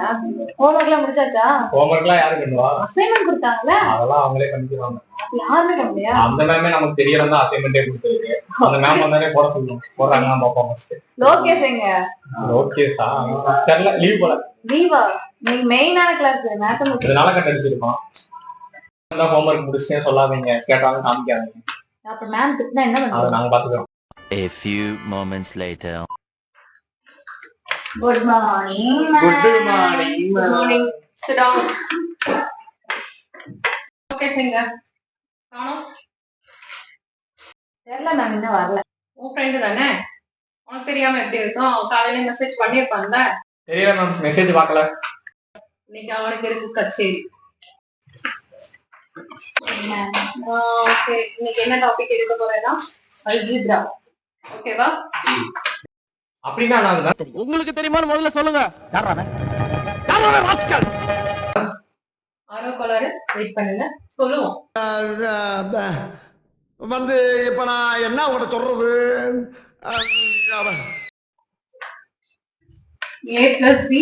முடிச்சாச்சா ஹோம்ஒர்க்லாம் முடிச்சாச்சா? ஹோம்ஒர்க்லாம் யாரு பண்ணுவா? அசைன்மெண்ட் கொடுத்தாங்கல்ல? அதெல்லாம் அவங்களே பண்ணிக்கிறாங்க. யாருமே பண்ணலையா அந்த மேமே நமக்கு தெரியலாம் தான் அசைன்மெண்டே கொடுத்துருக்கு. அந்த மேம் வந்தாலே போட சொல்லணும் போடுறாங்க பார்ப்போம் ஃபர்ஸ்ட் லோகேஷ் எங்க? ஓகே சா தெரியல. லீவ் போல. லீவா நீங்க மெயினான கிளாஸ் மேத்தமெட்டிக்ஸ் இதனால கட் அடிச்சிருக்கோம் ஹோம்ஒர்க் முடிச்சுட்டே சொல்லாதீங்க. கேட்டாலும் காமிக்காதீங்க. அப்ப மேம் திட்டினா என்ன அதை பண்ணுவோம் நாங்க பாத்துக்கிறோம் A few moments later. Good morning good morning good morning sit down Lokesh எங்க காணோம் தெரியல மேம் இன்னும் வரல. உன் ஃப்ரெண்டு தானே? உனக்கு தெரியாம எப்படி இருக்கும்? காலையில மெசேஜ் பண்ணிருப்பான்ல தெரியல மேம் மெசேஜ் பார்க்கல. இன்னைக்கு அவனுக்கு இருக்கு கச்சேரி. ஓகே இன்னைக்கு என்ன டாபிக் எடுக்க போறேன்னா? அல்ஜிப்ரா ஓகேவா அப்படின்னா நான் உங்களுக்கு தெரியுமான்னு முதல்ல சொல்லுங்க. யாராவே யாராவே வாஸ்கல் ஆரோ கலரு வெயிட் பண்ணுங்க. சொல்லுவோம். வந்து இப்ப நான் என்ன உங்கள்கிட்ட சொல்றது? A plus B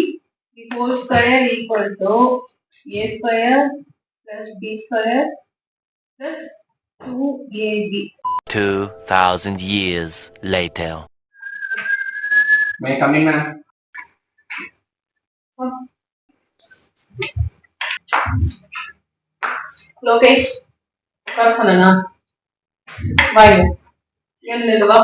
whole square equal to A square plus B square plus two AB 2,000 years later. May coming ma'am Lokesh வர சொன்னா வாங்க எழுந்துட்டு வா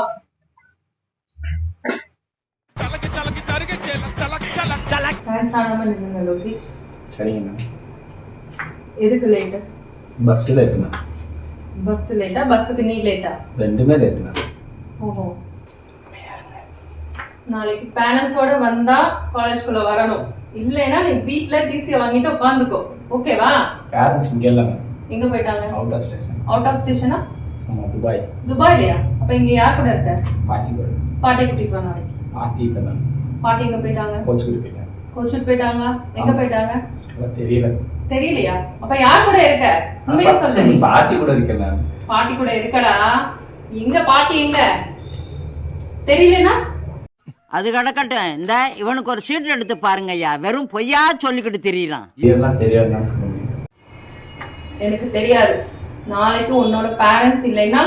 டான்ஸ் ஆடாம நில்லுங்க லோகேஷ் சரிங்க மேம் எதுக்கு late bus late ma'am bus லேட்டா பஸ்ஸுக்கு நீ லேட்டா ரெண்டுமே லேட்டு மேம் ஓஹோ நாளைக்கு பேரண்ட்ஸோட வந்தா காலேஜ்குள்ள வரணும். இல்லைன்னா நீ வீட்ல டிசியை வாங்கிட்டு உட்காந்துக்கோ. ஓகேவா? பேரண்ட்ஸ் இங்கே இல்லை எங்க போயிட்டாங்க? Out of station out of ஸ்டேஷனா ஆமாம் துபாய். துபாய்லயா? அப்ப இங்க யார் கூட இருக்க? பாட்டி கூட பாட்டி கூட்டிட்டு வா நாளைக்கு. பாட்டி மேம் பாட்டி எங்க போயிட்டாங்க? கோச்சுக்கிட்டு போயிட்டேன் கோச்சுட்டு போயிட்டாங்களா? எங்க ஆமா. போயிட்டாங்க? தெரியல. தெரியலையா? அப்ப யார் கூட இருக்க? உண்மையை சொல்லு. பாட்டி கூட இருக்கேன் மேம் பாட்டி கூட இருக்கடா. எங்க பாட்டி எங்க தெரியலனா? அது கிடக்கட்டும். இந்த இவனுக்கு ஒரு சீட் எடுத்து பாருங்க ஐயா வெறும் பொய்யா சொல்லிக்கிட்டு தெரியலாம் இதெல்லாம் தெரியாதுன்னு சொல்லுங்க எனக்கு தெரியாது. நாளைக்கு உன்னோட பேரண்ட்ஸ் இல்லைன்னா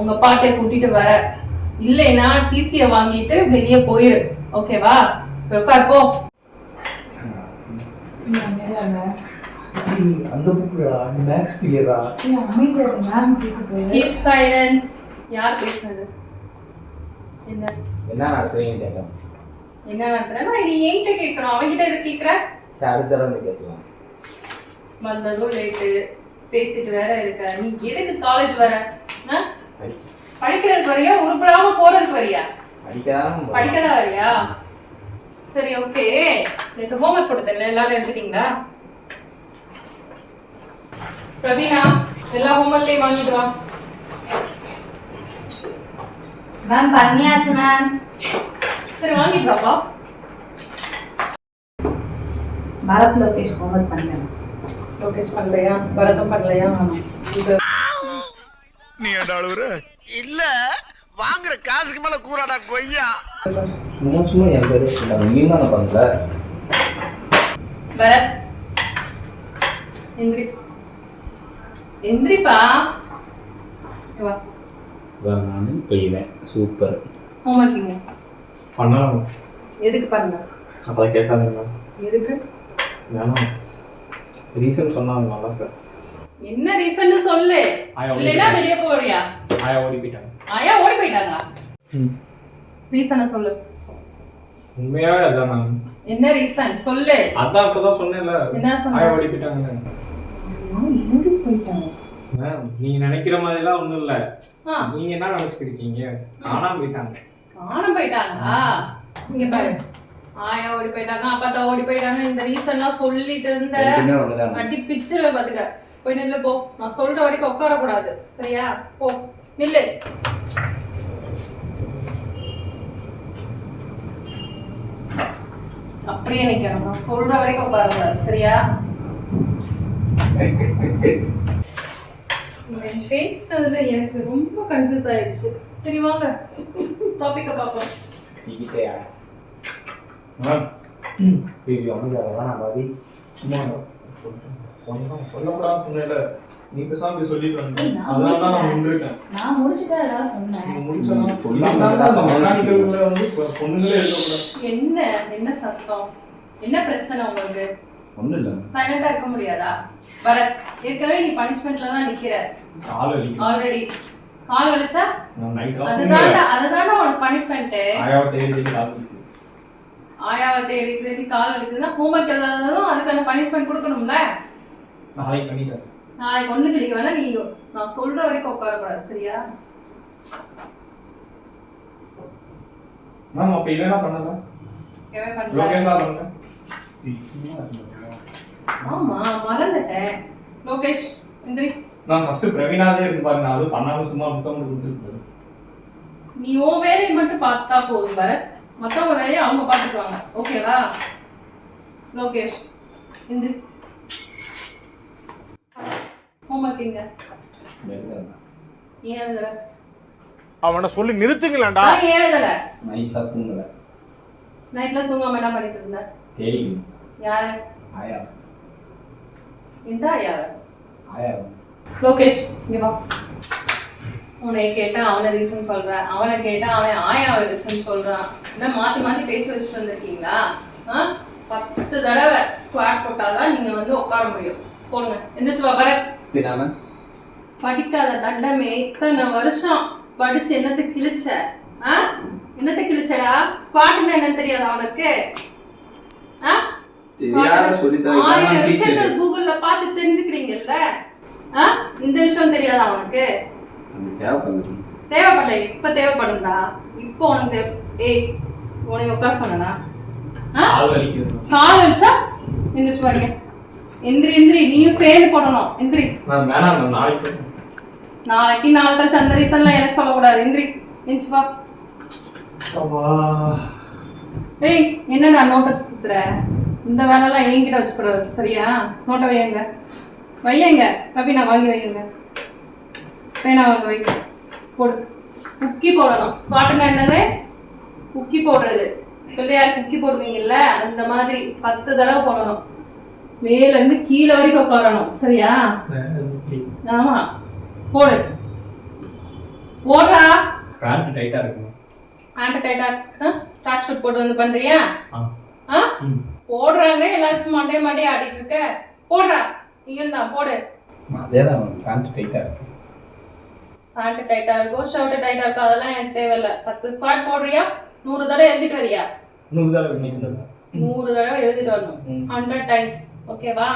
உங்க பாட்டியை கூட்டிட்டு வர. இல்லைன்னா டிசிய வாங்கிட்டு வெளியே போயிரு. ஓகேவா உட்கார் போ. அந்த புக்குடா மேக்ஸ் கிளியரா கீப் சைலன்ஸ் யார் பேசுனது? என்ன? என்ன நடத்துறீங்க கேட்கலாம் என்ன நடத்துறேன்னா நீ என்கிட்ட கேட்கணும்? அவன்கிட்ட எது கேட்குற? சரி அடுத்த தடவை வந்து கேட்கலாம். வந்ததும் லேட்டு. பேசிட்டு வேற இருக்க. நீ எதுக்கு காலேஜ் வர? படிக்கிறதுக்கு வரியா? உருப்படாம போறதுக்கு வரியா? படிக்கதான் வரியா? சரி ஓகே நேற்று ஹோம்ஒர்க் கொடுத்தேன்ல. எல்லாரும் எடுத்துட்டீங்களா பிரவீனா எல்லா ஹோம்ஒர்க்கையும் வாங்கிட்டு வா. மேம் பண்ணியாச்சு மேம். சரி வாங்கிட்டு வாப்பா பரத் லோகேஷ் ஹோம்ஒர்க் பண்ணேன் லோகேஷ் பண்ணலையா? பரதம் பண்ணலையா? இது நீ அழுவுற? இல்ல வாங்குற காசுக்கு மேல கூறாடா கொய்யா. சும்மா சும்மா என் பேர் நீங்க தானே பண்ணல பரத். எந்திரி. எந்திரிப்பா. இங்க வா நான் போயிடுவேன் சூப்பர் பண்ணலாம். எதுக்கு பண்ண அதான் கேட்காதீங்க. எதுக்கு? வேணாம். ரீசன் சொன்னாங்க நல்லா இருக்க. என்ன ரீசன் சொல்லு. ஆயா, இல்லைன்னா வெளியே போறியா? ஆயா ஓடி போயிட்டாங்க. ஆயா ஓடி போயிட்டாங்களா? ரீசனை சொல்லு. உண்மையாவே அதான் மேம் என்ன ரீசன் சொல்லு. அதான் இப்பதான் சொன்னேன்ல. என்ன சொன்ன? ஆயா ஓடி போயிட்டாங்க ஓடி போயிட்டாங்க? மேம் நீங்க நினைக்கிற மாதிரிலாம் ஒண்ணும் இல்ல. நீங்க என்ன நினைச்சுக்கிட்டு இருக்கீங்க காணாம போயிட்டாங்க. காணாம போயிட்டாங்களா? இங்க பாரு. ஆயா ஓடி போயிட்டாங்க அப்பா ஓடி போயிட்டாங்க இந்த ரீசன்லாம் சொல்லிட்டு இருந்த அடி பிச்சிருவேன் பாத்துக்க. போய் நில்லு போ. நான் சொல்ற வரைக்கும் உட்கார கூடாது சரியா? போ. நில்லு. அப்படியே நிக்கணும். நான் சொல்ற வரைக்கும் உட்கார கூடாது சரியா? பேசினதுல எனக்கு ரொம்ப கன்ஃபியூஸ் ஆயிடுச்சு. சரி வாங்க. டாபிக்கை பார்ப்போம். மேம் சரி அவனுக்கு அதெல்லாம் நான் சும்மா ஒன்றும் சொல்லக்கூடாது சொன்னேன்ல. நீ பேசாம சொல்லிட்டு வந்தேன் ஏய், நான் அதனால தான் நான் முடிச்சிட்டேன். நின்றுருக்கேன் நான் அதான் சொன்னேன். நீ முடிச்சா சொல்லிட்டு அந்த மெக்கானிக்கல் வந்து இப்ப பொண்ணுங்களே இருக்கக்கூடாது என்ன என்ன சத்தம்? என்ன பிரச்சனை உங்களுக்கு? இல்லை. சைலண்டா இருக்க முடியாதா? பரத் ஏற்கனவே நீ பனிஷ்மெண்ட்ல தான் நிக்கிற. கால் ஆல்ரெடி கால் வலிச்சா? நான் அதுதான்டா அதுதான்டா உனக்கு பனிஷ்மெண்ட் ஆயாவை தேடி கால் ஆயாவை தேடி தேடி கால் வலிக்குதுன்னா எழுதாததும் அதுக்கான பனிஷ்மெண்ட் கொடுக்கணும்ல? நாளைக்கு பண்ணிட்டேன் நாளைக்கு ஒண்ணு கிளிக்க வேணா நீ நான் சொல்ற வரைக்கும் உட்காரக்கூடாது சரியா? மேம் அப்ப இல்லைன்னா பண்ணல? எவன் பண்ணல. லோகேஷா பண்ணல ஆமா மறந்துட்டேன். லோகேஷ் இந்திரி நான் ஃபர்ஸ்ட் பிரவீனாதே எடுத்து பாருங்க. அது பண்ணாம சும்மா புத்தகம் கொடுத்துருக்கு நீ உன் வேலையை மட்டும் பார்த்தா போதும் பரத். மத்தவங்க வேலையை அவங்க பார்த்துக்குவாங்க. ஓகேவா? லோகேஷ் இந்திரி ஹோம்ஒர்க் இங்க ஏன் எழுதல? அவனை சொல்லி நிறுத்துங்களேன்டா. நான் ஏன் எழுதல? நைஸாக தூங்கலை. நைட்ல தூங்காம என்ன பண்ணிட்டு இருந்த? தேடி யாரு? ஆயா. இந்த ஆயா? லோகேஷ் இங்க வா. உன்னை கேட்டா அவனை ரீசன் சொல்றான் அவனை கேட்டா அவன் ஆயாவை ரீசன் சொல்றான் என்ன மாத்தி மாத்தி பேச வச்சுட்டு வந்திருக்கீங்களா? ஆ? பத்து தடவை ஸ்குவாட் போட்டாதான் நீங்க வந்து உட்கார முடியும். போடுங்க. எந்திரிச்சு பரத். படிக்காத தண்டமே இத்தனை வருஷம் படிச்சு என்னத்தை கிழிச்ச? ஆ? என்னத்தை கிழிச்சடா? ஸ்குவாட்னா என்னன்னு தெரியாது அவனுக்கு ஆ? ஆயிரம் விஷயத்த கூகுள்ல பார்த்து தெரிஞ்சுக்கிறீங்கல்ல? இந்த விஷயம் தெரியாதா உனக்கு? தேவைப்படல. இப்ப தேவைப்படும்டா. இப்போ உனக்கு தேவை ஏய் உனக்கு உட்கார சொன்னா கால் வச்சா எந்திரிச்சு எந்திரி எந்திரி. நீயும் சேர்ந்து போடணும். எந்திரி. நாளைக்கு நாளைக்கு நாளை கழிச்சு அந்த ரீசன்லாம் எனக்கு சொல்லக்கூடாது. எந்திரி. அப்பா. ஏய் என்னடா நோட்டை சுத்துற? இந்த வேலைலாம் என்கிட்ட வச்சுக்கூடாது சரியா? நோட்டை வையங்க. வையங்க. ரவி நான் வாங்கி வையுங்க. பேனா வாங்க வை போடு. குக்கி போடணும் ஸ்பாட்டுங்க என்னது? குக்கி போடுறது. பிள்ளையார் குக்கி போடுவீங்கல்ல? அந்த மாதிரி பத்து தடவை போடணும். மேல இருந்து கீழே வரைக்கும் உட்காரணும். சரியா? ஆமா. போடு. போடுறா. பேண்ட் டைட்டா இருக்குங்க ஹேண்ட் டைட்டா ஷூட் போட்டு வந்து பண்றியா? ஆ. போடுறாங்க எல்லாருக்கும் மண்டே மண்டே ஆடிட்டு இருக்க. போடுறா. நீங்க தான் போடு. அதே தான் பேண்ட் டைட்டாக இருக்கு. பேண்ட் டைட்டா இருக்கும் ஷர்ட் டைட்டா இருக்கும் அதெல்லாம் எனக்கு தேவையில்ல. பத்து ஸ்குவாட் போடுறியா? நூறு தடவை எழுதிட்டு வரியா? நூறு தடவை பண்ணிட்டு இருந்தேன் நூறு தடவை எழுதிட்டு வரணும். ஹண்ட்ரட் டைம்ஸ் ஓகேவா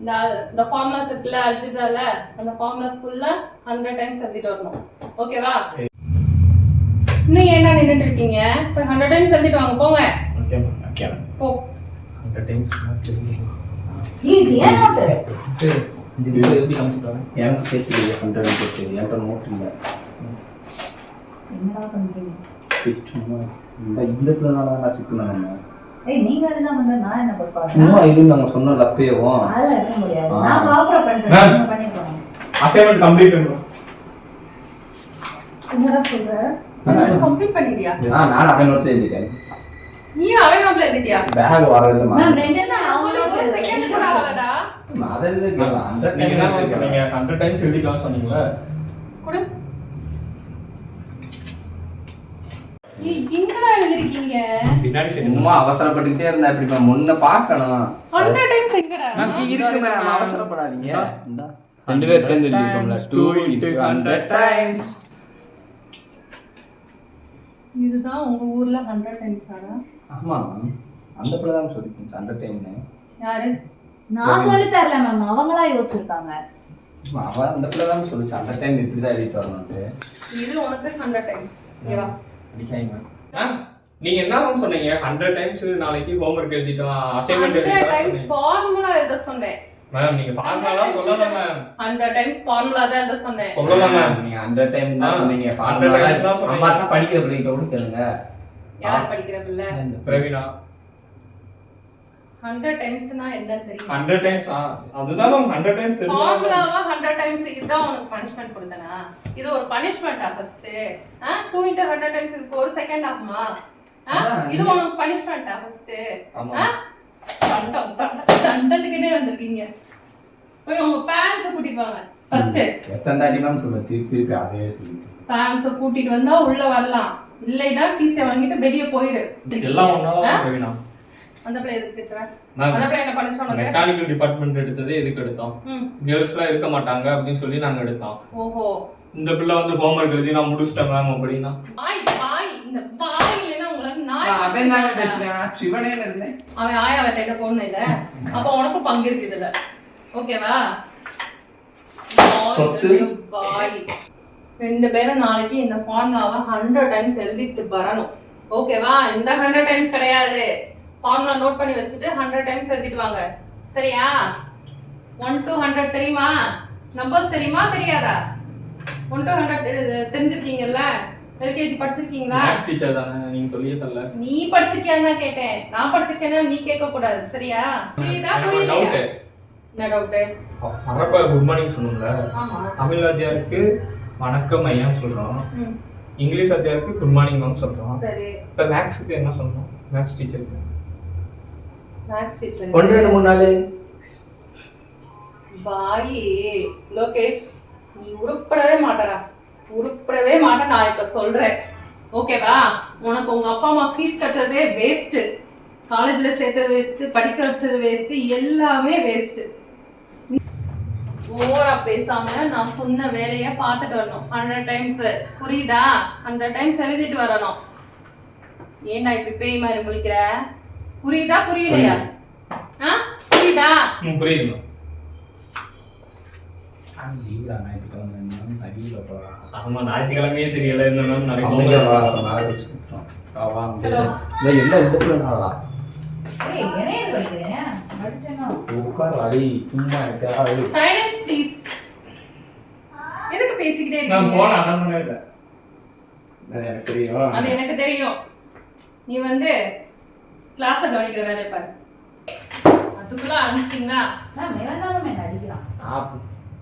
இந்த இந்த ஃபார்முலாஸ் இருக்குல்ல அல்ஜிப்ரால அந்த ஃபார்முலாஸ் ஃபுல்லா ஹண்ட்ரட் டைம்ஸ் எழுதிட்டு வரணும். ஓகேவா இன்னும் என்ன நின்றுட்டு இருக்கீங்க? ஹண்ட்ரட் டைம்ஸ் எழுதிட்டு வாங்க போங்க. ஓகே இது எப்படி சேர்த்து ஹண்ட்ரட் சேர்த்து என்கிட்ட நோட் இல்லை. என்னடா பண்றீங்க? சும்மா இந்த இந்த பிள்ளைனால தான் நான் நம்ம ஏய் நீங்க அதுதான் வந்து நான் என்ன கொடுப்பாங்க சும்மா இது நாங்கள் சொன்ன லப்பேவும் அதெல்லாம் இருக்க முடியாது. ஆ. நான் ப்ராப்பரா பண்றேன். மேம். நீங்க பண்ணிக்கோங்க. அசைன்மெண்ட் கம்ப்ளீட் என்னடா சொல்ற? கம்ப்ளீட் பண்ணிட்டியா? நான் நோட்டில் எழுதிட்டேன் நீ அவன் நோட்ல எழுதிட்டியா பேக் வரதில்லை மேம் ரெண்டு நான் நாள் சொல்லி ஒரு செகண்ட் கூட ஆகலடா அதை எழுதிக்கலாம் ஹண்ட்ரட் நீங்க என்ன டைம் சொன்னீங்க ஹண்ட்ரட் டைம்ஸ் எழுதிக்கலாம் சொன்னீங்களா கொடு ஏய் எங்கடா எழுதிருக்கீங்க பின்னாடி சும்மா அவசரப்பட்டுக்கிட்டே இருந்தா இப்படி முன்ன பார்க்கணும் ஹண்ட்ரட் டைம்ஸ் எங்கடா இருக்கு மேம் அவசரப்படாதீங்க ரெண்டு பேர் சேர்ந்து எழுதிருக்கோம்ல டூ இன்ட்டு ஹண்ட்ரட் டைம்ஸ் இதுதான் உங்க ஊர்ல ஹண்ட்ரட் டைம்ஸ் ஆனா ஆமா மேம் அந்த பிள்ளை தான் சொல்லிருக்கீங்க ஹண்ட்ரட் டைம்னு யாரு? நான் சொல்லி தரல மேம் அவங்களா யோசிச்சிருக்காங்க. அவ அந்த பிள்ளை தான் சொல்லிச்சு. ஹண்ட்ரட் டைம் இப்படி தான் எழுதிட்டு வரணும்ட்டு இது உனக்கு ஹண்ட்ரட் டைம்ஸ் ஓகேவா அடிக்காங்க மேம் நீங்க என்ன மேம் சொன்னீங்க? ஹண்ட்ரட் டைம்ஸ் நாளைக்கு ஹோம்ஒர்க் எழுதிக்கலாம் அசைன்மெண்ட் ஹண்ட்ரட் டைம்ஸ் ஃபார்முலா எழுத சொன்னேன். மேம் நீங்க ஃபார்முலா சொல்லல மேம் ஹண்ட்ரட் டைம்ஸ் ஃபார்முலா தான் சொன்னேன். சொல்லல மேம் நீங்க ஹண்ட்ரட் டைம் தான் ஆ, சொன்னீங்க. 100 times தான் சொன்னீங்க. அம்மா படிக்கிற பிள்ளைகிட்ட கூட கேளுங்க யார் படிக்கிற பிள்ளை பிரவீனா. ஹண்ட்ரட் டைம்ஸ்னா என்னன்னு தெரியும்? ஹண்ட்ரட் டைம்ஸ் அதுதான் மேம் ஹண்ட்ரட் டைம்ஸ் ஃபார்முலாவா ஹண்ட்ரட் டைம்ஸ் இதுதான் உனக்கு பனிஷ்மெண்ட் கொடுத்தனா? இது ஒரு பனிஷ்மெண்டா first two into hundred times இதுக்கு ஒரு செகண்ட் ஆகுமா? இது உனக்கு பனிஷ்மெண்டா ஃபர்ஸ்ட் ஆமா. தண்டம் வந்திருக்கீங்க. போய் உங்க பேரண்ட்ஸ கூட்டிட்டு வாங்க. ஃபர்ஸ்ட் எத்தனை தாட்டி மேம் சொல்ல திருப்பி திருப்பி அதே சொல்லிட்டு. பேரண்ட்ஸ கூட்டிட்டு வந்தா உள்ள வரலாம். இல்லைன்னா டிசியை வாங்கிட்டு வெளியே போயிரு. எல்லாம் அந்த பிள்ளை எதுக்கு அந்த பிள்ளை என்ன பண்ண சொன்னது மெக்கானிக்கல் டிபார்ட்மெண்ட் எடுத்தது எதுக்கு எடுத்தோம்? ம். கேர்ள்ஸ் எல்லாம் இருக்க மாட்டாங்க அப்படின்னு சொல்லி நாங்க எடுத்தோம். ஓஹோ. இந்த பிள்ளை வந்து ஹோம்ஒர்க் எழுதி நான் முடிச்சிட்டேன் மேம் அப்படின்னா? இந்த நாய் அவன் தானே பேசுறானா? பேசுறேன் சிவனே இருந்தேன். அவன் ஆயாவை தேட இல்ல? அப்ப உனக்கும் பங்கு இருக்கு இதுல. ஓகேவா சொத்து. ரெண்டு பேரும் நாளைக்கு இந்த ஃபார்முலாவை ஹண்ட்ரட் டைம்ஸ் எழுதிட்டு வரணும். ஓகேவா இந்த ஹண்ட்ரட் டைம்ஸ் கிடையாது. ஃபார்முலா நோட் பண்ணி வச்சுட்டு ஹண்ட்ரட் டைம்ஸ் எழுதிட்டு வாங்க. சரியா? ஒன் டு ஹண்ட்ரட் தெரியுமா? நம்பர்ஸ் தெரியுமா? தெரியாதா? ஒன் டு ஹண்ட்ரட் தெரிஞ்சிருக்கீங்கல்ல? எல்கேஜி படிச்சிருக்கீங்களா? மேக்ஸ் டீச்சர் தானே நீங்க சொல்லியே தரல. நீ படிச்சிருக்கியான்னு தான் கேட்டேன். நான் படிச்சிருக்கேன்னா நீ கேட்க கூடாது சரியா? புரியுதா? டவுட் என்ன டவுட்டு வரப்ப குட் மார்னிங் சொன்னோம்ல. ஆமா. தமிழ் வாத்தியாருக்கு வணக்கம் ஐயான்னு சொல்றோம். இங்கிலீஷ் வாத்தியாருக்கு குட் மார்னிங் மேம் சொல்றோம். சரி. இப்ப மேக்ஸுக்கு என்ன சொல்றோம் மேக்ஸ் டீச்சருக்கு மேக்ஸ் டீச்சர் ஒன்று ரெண்டு மூணு நாள் பாயி லோகேஷ் நீ உருப்படவே மாட்டடா. உருப்படவே மாட்டேன் நான் இப்ப சொல்றேன். ஓகேவா உனக்கு உங்க அப்பா அம்மா ஃபீஸ் கட்டுறதே வேஸ்ட் காலேஜ்ல சேர்த்தது வேஸ்ட் படிக்க வச்சது வேஸ்ட் எல்லாமே வேஸ்ட் ஓவரா பேசாம நான் சொன்ன வேலைய பார்த்துட்டு வரணும். ஹண்ட்ரட் டைம்ஸ் புரியுதா? ஹண்ட்ரட் டைம்ஸ் எழுதிட்டு வரணும். ஏன்டா இப்படி பேய் மாதிரி முழிக்கிற? புரியுதா புரியலையா? ஆ? புரியுதா? புரியுது ஆமா ஞாயிற்றுக்கிழமையே தெரியல இந்த மேம் நிறைய என்ன இந்த? உட்கார் அடி சும்மா சைலன்ஸ் ப்ளீஸ் எதுக்கு பேசிக்கிட்டே நான் இருக்கீங்க? போன அட்டன் பண்ணவே இல்லை. எனக்கு தெரியும். அது எனக்கு தெரியும். நீ வந்து கிளாஸ கவனிக்கிற வேலையை பாரு. அதுக்குள்ள தான் மேம் என்னை அடிக்கிறான். நான்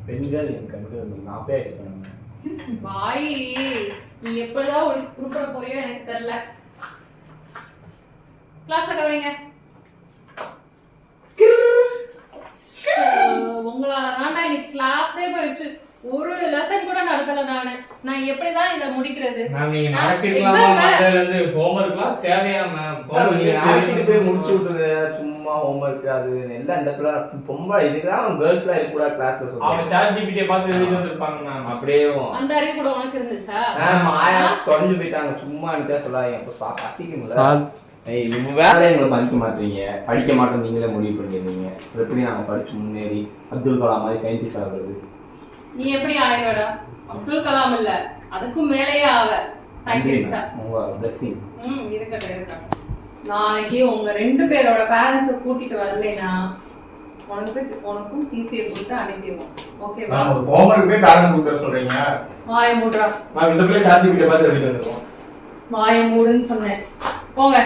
பெண்கள் என் கண்டு நான் பேசுறேன் வாய் நீ எப்படிதான் ஒரு உருப்பட போறியோ எனக்கு தெரியல. கிளாஸ கவனிங்க. உங்களால தான்டா இன்னைக்கு கிளாஸே போயிடுச்சு. ஒரு லெசன் கூட நடத்தல நானு. நான் எப்படிதான் இதை முடிக்கிறது? மேம் நீங்க நடத்திருக்கலாமா இருந்து ஹோம்ஒர்க்லாம் தேவையா மேம் நீங்க நாளைக்கு போய் முடிச்சு விட்டுருது சும்மா ஹோம்ஒர்க் அது எல்லாம் இந்த பிள்ளை பொம்பளை இதுதான் கேர்ள்ஸ்லாம் இருக்கக்கூடாது கிளாஸ்ல அவங்க சொல்லுவாங்க சாட் ஜிபிடியை பார்த்து எழுதி வந்திருப்பாங்க மேம் அப்படியே அந்த அறிவு கூட உனக்கு இருந்துச்சா? மேம் ஆயா? தொலைஞ்சு போயிட்டாங்க. சும்மா எனக்கு சொல்லாதீங்க இப்போ சா- கசிக்கும்ல ஏய் இவங்க வேலை எங்களை மதிக்க மாட்டீங்க. படிக்க மாட்டோம் நீங்களே முடிவு பண்ணிடுறீங்க. எப்படி நாங்கள் படிச்சு முன்னேறி அப்துல் கலாம் மாதிரி சயின்டிஸ்ட் ஆகுறது? நீ எப்படி ஆயிரடா அப்துல் கலாம் இல்ல அதுக்கும் மேலேயே ஆவ. சயின்டிஸ்டா ம் இருக்கட்டும் இருக்கட்டும். நாளைக்கு உங்க ரெண்டு பேரோட பேரண்ட்ஸை கூட்டிட்டு வரலைன்னா உனக்கு உனக்கும் டிசியை கொடுத்து அனுப்பிடுவோம். ஓகேவா ஹோம்ஒர்க் போய் பேரண்ட்ஸ் கொடுக்க சொல்றீங்க. வாய மூடுறா. மேம் இந்த பிள்ளை சாட் ஜிபிடியை பார்த்து எழுதி வந்திருக்கோம் வாய மூடுன்னு சொன்னேன். போங்க.